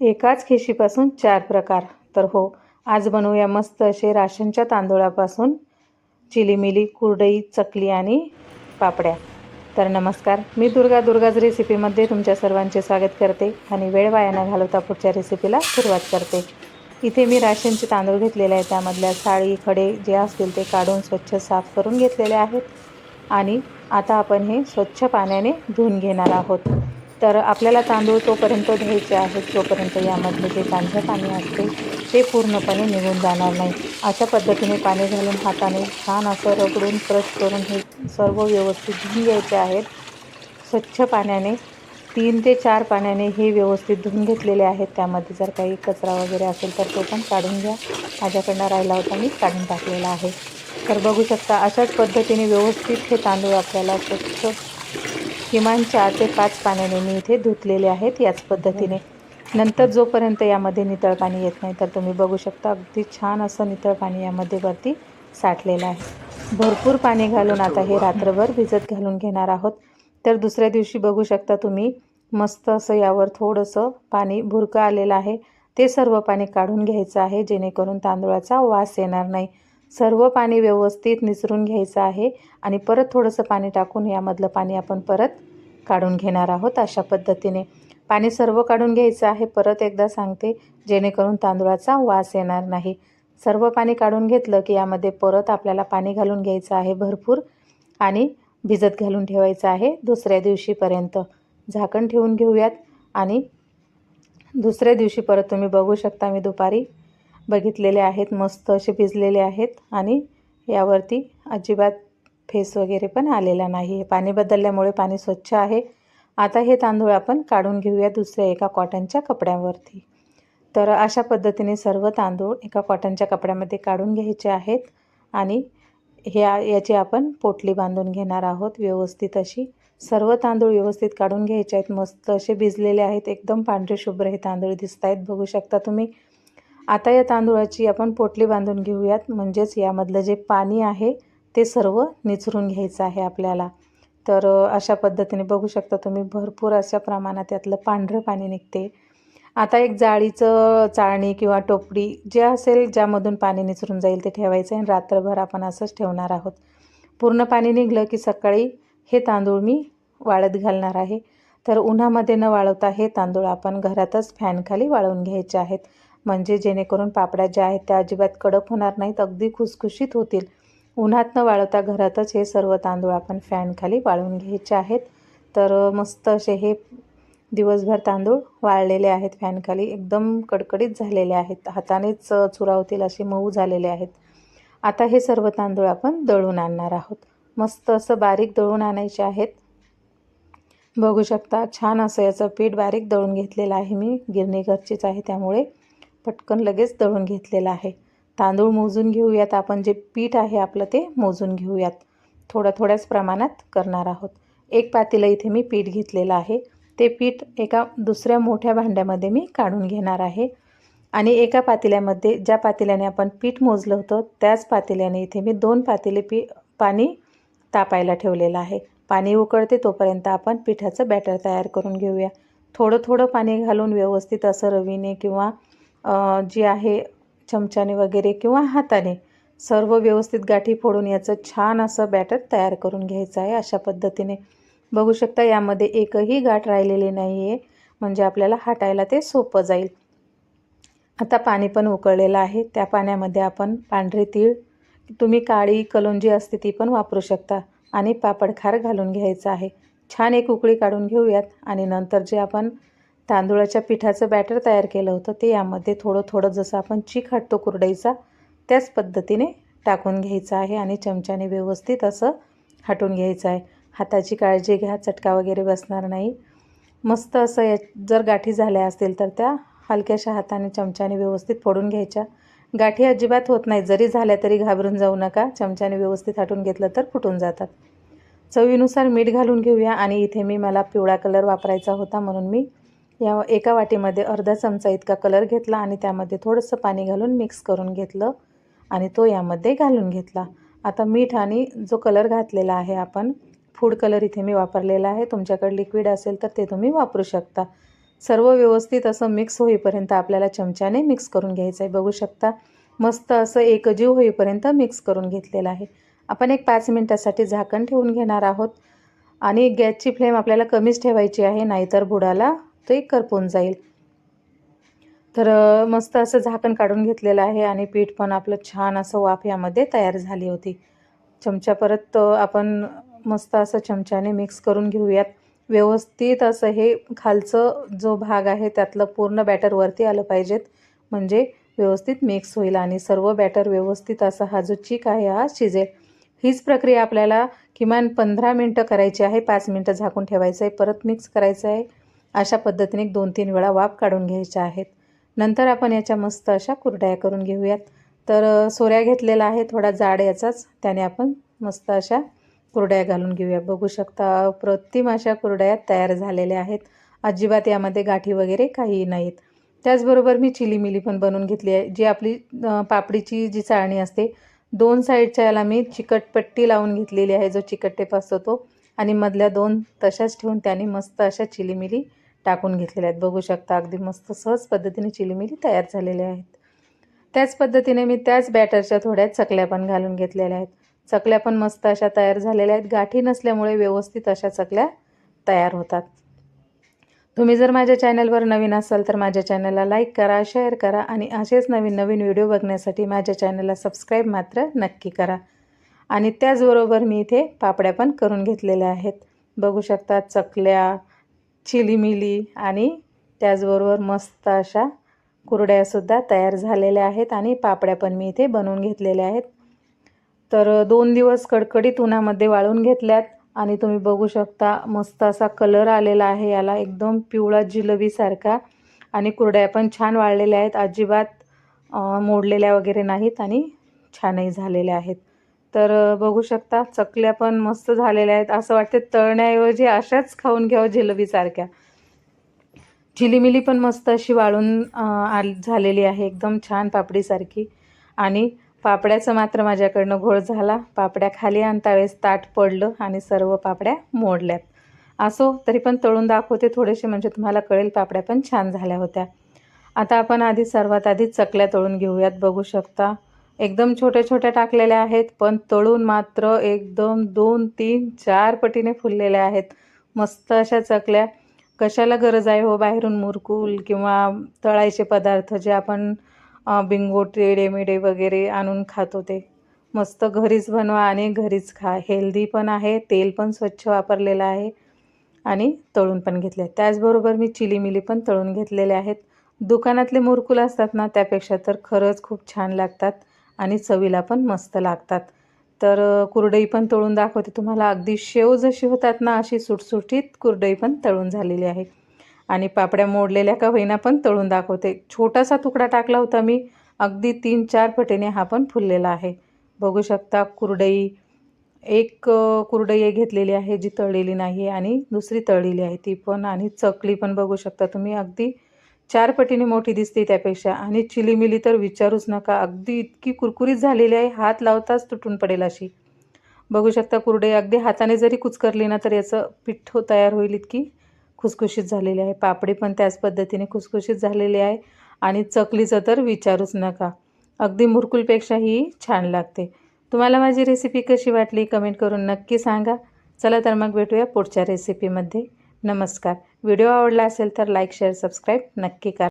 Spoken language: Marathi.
एकाच खिशीपासून चार प्रकार. तर हो आज बनवूया मस्त असे राशनच्या तांदूळापासून चिलीमिली कुरडई चकली आणि पापड्या. तर नमस्कार मी दुर्गा दुर्गाज रेसिपीमध्ये तुमच्या सर्वांचे स्वागत करते आणि वेळ वाया न घालवता पुढच्या रेसिपीला सुरुवात करते. इथे मी राशनचे तांदूळ घेतलेले आहे त्यामधल्या साळी खडे जे असतील ते काढून स्वच्छ साफ करून घेतलेले आहेत. आणि आता आपण हे स्वच्छ पाण्याने धुवून घेणार आहोत. तर आपल्याला तांदूळ तोपर्यंत घ्यायचे आहेत जोपर्यंत यामधले जे पांढरं पाणी असते ते पूर्णपणे निघून जाणार नाही. अशा पद्धतीने पाणी घालून हाताने छान असं रगडून क्रश करून हे सर्व व्यवस्थित धुवून घ्यायचे आहेत. स्वच्छ पाण्याने तीन ते चार पाण्याने हे व्यवस्थित धुवून घेतलेले आहेत. त्यामध्ये जर काही कचरा वगैरे असेल तर तो पण काढून घ्या. माझ्याकडनं राहिला होता मी काढून टाकलेला आहे. तर बघू शकता अशाच पद्धतीने व्यवस्थित हे तांदूळ आपल्याला स्वच्छ किमान चार ते पाच पाण्याने मी इथे धुतलेले आहेत याच पद्धतीने. नंतर जोपर्यंत यामध्ये नितळ पाणी येत नाही तर तुम्ही बघू शकता अगदी छान असं नितळ पाणी यामध्ये वरती साठलेलं आहे. भरपूर पाणी घालून आता हे रात्रभर भिजत घालून घेणार आहोत. तर दुसऱ्या दिवशी बघू शकता तुम्ही मस्त असं यावर थोडंसं पाणी भुरकं आलेलं आहे. ते सर्व पाणी काढून घ्यायचं आहे जेणेकरून तांदूळाचा वास येणार नाही. सर्व पाणी व्यवस्थित निसरून घ्यायचं आहे आणि परत थोडंसं पाणी टाकून यामधलं पाणी आपण परत काढून घेणार आहोत अशा पद्धतीने. पाणी सर्व काढून घ्यायचं आहे. परत एकदा सांगते जेणेकरून तांदूळाचा वास येणार नाही. सर्व पाणी काढून घेतलं की यामध्ये परत आपल्याला पाणी घालून घ्यायचं आहे भरपूर आणि भिजत घालून ठेवायचं आहे दुसऱ्या दिवशीपर्यंत. झाकण ठेवून घेऊयात आणि दुसऱ्या दिवशी परत तुम्ही बघू शकता मी दुपारी बघितलेले आहेत मस्त असे भिजलेले आहेत आणि यावरती अजिबात फेस वगैरे पण आलेला नाही. पाणी बदलल्यामुळे पाणी स्वच्छ आहे. आता हे तांदूळ आपण काढून घेऊया दुसऱ्या एका कॉटनच्या कपड्यावरती. तर अशा पद्धतीने सर्व तांदूळ एका कॉटनच्या कपड्यामध्ये काढून घ्यायचे आहेत आणि ह्या याची आपण पोटली बांधून घेणार आहोत व्यवस्थित अशी. सर्व तांदूळ व्यवस्थित काढून घ्यायचे आहेत मस्त असे भिजलेले आहेत. एकदम पांढरे शुभ्र हे तांदूळ दिसत आहेत बघू शकता तुम्ही. आता या तांदूळाची आपण पोटली बांधून घेऊयात. म्हणजेच यामधलं जे पाणी आहे ते सर्व निचरून घ्यायचं आहे आपल्याला. तर अशा पद्धतीने बघू शकता तुम्ही भरपूर अशा प्रमाणात यातलं पांढरं पाणी निघते. आता एक जाळीचं चाळणी किंवा टोपडी जे असेल ज्यामधून पाणी निचरून जाईल ते ठेवायचं आहे आणि रात्रभर आपण असंच ठेवणार आहोत. पूर्ण पाणी निघलं की सकाळी हे तांदूळ मी वाळत घालणार आहे. तर उन्हामध्ये न वाळवता हे तांदूळ आपण घरातच फॅनखाली वाळवून घ्यायचे आहेत. म्हणजे जेणेकरून पापड्या ज्या आहेत त्या अजिबात कडक होणार नाहीत अगदी खुसखुशीत होतील. उन्हात न वाळवता घरातच हे सर्व तांदूळ आपण फॅनखाली वाळवून घ्यायचे आहेत. तर मस्त असे हे दिवसभर तांदूळ वाळलेले आहेत फॅनखाली एकदम कडकडीत झालेले आहेत. हातानेच चुरावतील असे मऊ झालेले आहेत. आता हे सर्व तांदूळ आपण दळून आणणार आहोत. मस्त असं बारीक दळून आणायचे आहेत. बघू शकता छान असं याचं पीठ बारीक दळून घेतलेलं आहे मी. गिरणी घरचीच आहे त्यामुळे. पटकन लगेच दळून घेतलेलं आहे. तांदूळ मोजून घेऊयात आपण जे पीठ आहे आपलं ते मोजून घेऊयात. थोड्या थोड्याच प्रमाणात करणार आहोत. एक पातेलं इथे मी पीठ घेतलेलं आहे. ते पीठ एका दुसऱ्या मोठ्या भांड्यामध्ये मी काढून घेणार आहे. आणि एका पातेल्यामध्ये ज्या पातेल्याने आपण पीठ मोजलं होतं त्याच पातेल्याने इथे मी दोन पातेले पी पाणी तापायला ठेवलेलं आहे. पाणी उकळते तोपर्यंत आपण पिठाचं बॅटर तयार करून घेऊया. थोडं थोडं पाणी घालून व्यवस्थित असं रवीने किंवा जी आहे चमच्याने वगैरे किंवा हाताने सर्व व्यवस्थित गाठी फोडून याचं छान असं बॅटर तयार करून घ्यायचं आहे अशा पद्धतीने. बघू शकता यामध्ये एकही गाठ राहिलेली नाही आहे म्हणजे आपल्याला हाटायला ते सोपं जाईल. आता पाणी पण उकळलेलं आहे त्या पाण्यामध्ये आपण पांढरे तीळ तुम्ही काळी कलोंजी असते ती पण वापरू शकता आणि पापडखार घालून घ्यायचं आहे. छान एक उकळी काढून घेऊयात आणि नंतर जे आपण तांदूळाच्या पिठाचं बॅटर तयार केलं होतं. ते यामध्ये थोडं थोडं जसं आपण चीक हटतो कुरडईचा त्याच पद्धतीने टाकून घ्यायचं आहे आणि चमच्याने व्यवस्थित असं हटून घ्यायचं आहे. हाताची काळजी घ्या चटका वगैरे बसणार नाही. मस्त असं या जर गाठी झाल्या असतील तर त्या हलक्याशा हाताने चमच्याने व्यवस्थित फोडून घ्यायच्या. गाठी अजिबात होत नाही. जरी झाल्या तरी घाबरून जाऊ नका. चमच्याने व्यवस्थित हटून घेतलं तर फुटून जातात. चवीनुसार मीठ घालून घेऊया आणि इथे मी मला पिवळा कलर वापरायचा होता म्हणून मी या एका वाटीमध्ये अर्धा चमचा इतका कलर घेतला आणि त्यामध्ये थोडंसं पाणी घालून मिक्स करून घेतलं आणि तो यामध्ये घालून घेतला. आता मीठ आणि जो कलर घातलेला आहे आपण फूड कलर इथे मी वापरलेला आहे. तुमच्याकडे लिक्विड असेल तर ते तुम्ही वापरू शकता. सर्व व्यवस्थित असं मिक्स होईपर्यंत आपल्याला चमच्याने मिक्स करून घ्यायचं आहे. बघू शकता मस्त असं एकजीव होईपर्यंत मिक्स करून घेतलेलं आहे. आपण एक पाच मिनटासाठी झाकण ठेवून घेणार आहोत आणि गॅसची फ्लेम आपल्याला कमीच ठेवायची आहे नाहीतर बुडाला ते करपून जाईल. तर मस्त असं झाकण काढून घेतलेलं आहे आणि पीठ पण आपलं छान असं वाफ यामध्ये तयार झाली होती. चमचा परत आपण मस्त असं चमच्याने मिक्स करून घेऊयात. व्यवस्थित असं हे खालचं जो भाग आहे त्यातलं पूर्ण बॅटर वरती आलं पाहिजेत. म्हणजे व्यवस्थित मिक्स होईल आणि सर्व बॅटर व्यवस्थित असा हा जो चीक आहे हा शिजेल. हीच प्रक्रिया आपल्याला किमान पंधरा मिनटं करायची आहे. पाच मिनटं झाकून ठेवायचं आहे परत मिक्स करायचं आहे अशा पद्धतीने दोन तीन वेळा वाफ काढून घ्यायच्या आहेत. नंतर आपण याच्या मस्त अशा कुरड्या करून घेऊयात. तर सोऱ्या घेतलेला आहे थोडा जाड याचाच. त्याने आपण मस्त अशा कुरड्या घालून घेऊया. बघू शकता प्रतिम अशा कुरड्या तयार झालेल्या आहेत. अजिबात यामध्ये गाठी वगैरे काही नाहीत. त्याचबरोबर मी चिली मिली पण बनवून घेतली आहे. जी आपली पापडीची जी चाळणी असते दोन साईडच्या याला मी चिकटपट्टी लावून घेतलेली आहे जो चिकट टेप असतो तो आणि मधल्या दोन तशाच ठेवून त्याने मस्त अशा चिलीमिली टाकून घेतलेल्या आहेत. बघू शकता अगदी मस्त सहज पद्धतीने चिलीमिली तयार झालेल्या आहेत. त्याच पद्धतीने मी त्याच बॅटरच्या थोड्या चकल्या पण घालून घेतलेल्या आहेत. चकल्या पण मस्त अशा तयार झालेल्या आहेत. गाठी नसल्यामुळे व्यवस्थित अशा चकल्या तयार होतात. तुम्ही जर माझ्या चॅनलवर नवीन असाल तर माझ्या चॅनलला लाईक करा शेअर करा आणि असेच नवीन नवीन व्हिडिओ बघण्यासाठी माझ्या चॅनलला सबस्क्राईब मात्र नक्की करा. आणि त्याचबरोबर मी इथे पापड्या पण करून घेतलेल्या आहेत. बघू शकता चकल्या चिलीमिली आणि त्याचबरोबर मस्त अशा कुरड्यासुद्धा तयार झालेल्या आहेत आणि पापड्या पण मी इथे बनवून घेतलेल्या आहेत. तर दोन दिवस कडकडीत उन्हामध्ये वाळून घेतल्यात आणि तुम्ही बघू शकता मस्त असा कलर आलेला आहे. याला एकदम पिवळा जिलबीसारखा आणि कुरड्या पण छान वाळलेल्या आहेत. अजिबात मोडलेल्या वगैरे नाहीत आणि छानही झालेल्या आहेत. तर बघू शकता चकल्या पण मस्त झालेल्या आहेत. असं वाटते तळण्याऐवजी अशाच खाऊन घ्यावं जिलबीसारख्या झिलीमिली पण मस्त अशी वाळून झालेली आहे. एकदम छान पापडीसारखी आणि पापड्याचं मात्र माझ्याकडनं घोळ झाला. पापड्या खाली आणता वेळेस ताट पडलं आणि सर्व पापड्या मोडल्यात. असो तरी पण तळून दाखवते थोडेसे म्हणजे तुम्हाला कळेल पापड्या पण छान झाल्या होत्या. आता आपण आधी सर्वात आधी चकल्या तळून घेऊयात. बघू शकता एकदम छोट्या छोट्या टाकलेल्या आहेत पण तळून मात्र एकदम दोन तीन चार पटीने फुललेल्या आहेत. मस्त अशा चकल्या. कशाला गरज आहे हो बाहेरून मुरकूल किंवा तळायचे पदार्थ जे आपण बिंगोटे डेमिडे वगैरे आणून खातो ते? मस्त घरीच बनवा आणि घरीच खा. हेल्दी पण आहे तेल पण स्वच्छ वापरलेलं आहे आणि तळून पण घेतले त्याचबरोबर मी चिली मिली पण तळून घेतलेले आहेत. दुकानातले मुरकुल असतात ना त्यापेक्षा तर खरंच खूप छान लागतात. आणि चवीला पण मस्त लागतात. तर कुरडई पण तळून दाखवते तुम्हाला. अगदी शेव जशी होतात ना अशी सुटसुटीत कुरडई पण तळून झालेली आहे. आणि पापड्या मोडलेल्या का होईना पण तळून दाखवते. छोटासा तुकडा टाकला होता मी अगदी तीन चार पटीने हा पण फुललेला आहे. बघू शकता कुरडई एक कुरडई घेतलेली आहे जी तळलेली नाही आणि दुसरी तळलेली आहे ती पण. आणि चकली पण बघू शकता तुम्ही. अगदी चार पटीने मोठी दिसते त्यापेक्षा. आणि चिलीमिली तर विचारूच नका. अगदी इतकी कुरकुरीत झालेली आहे हात लावताच तुटून पडेल अशी. बघू शकता कुरडे अगदी हाताने जरी कुचकरली ना तर याचं पिठ्ठ तयार होईल इतकी खुसखुशीत झालेली आहे. पापडी पण त्याच पद्धतीने खुसखुशीत झालेली आहे. आणि चकलीचं तर विचारूच नका. अगदी मुरकुलपेक्षाही छान लागते. तुम्हाला माझी रेसिपी कशी वाटली? कमेंट करून नक्की सांगा. चला तर मग भेटूया पुढच्या रेसिपीमध्ये नमस्कार. व्हिडिओ आवडला असेल तर लाईक शेअर सबस्क्राईब नक्की करा.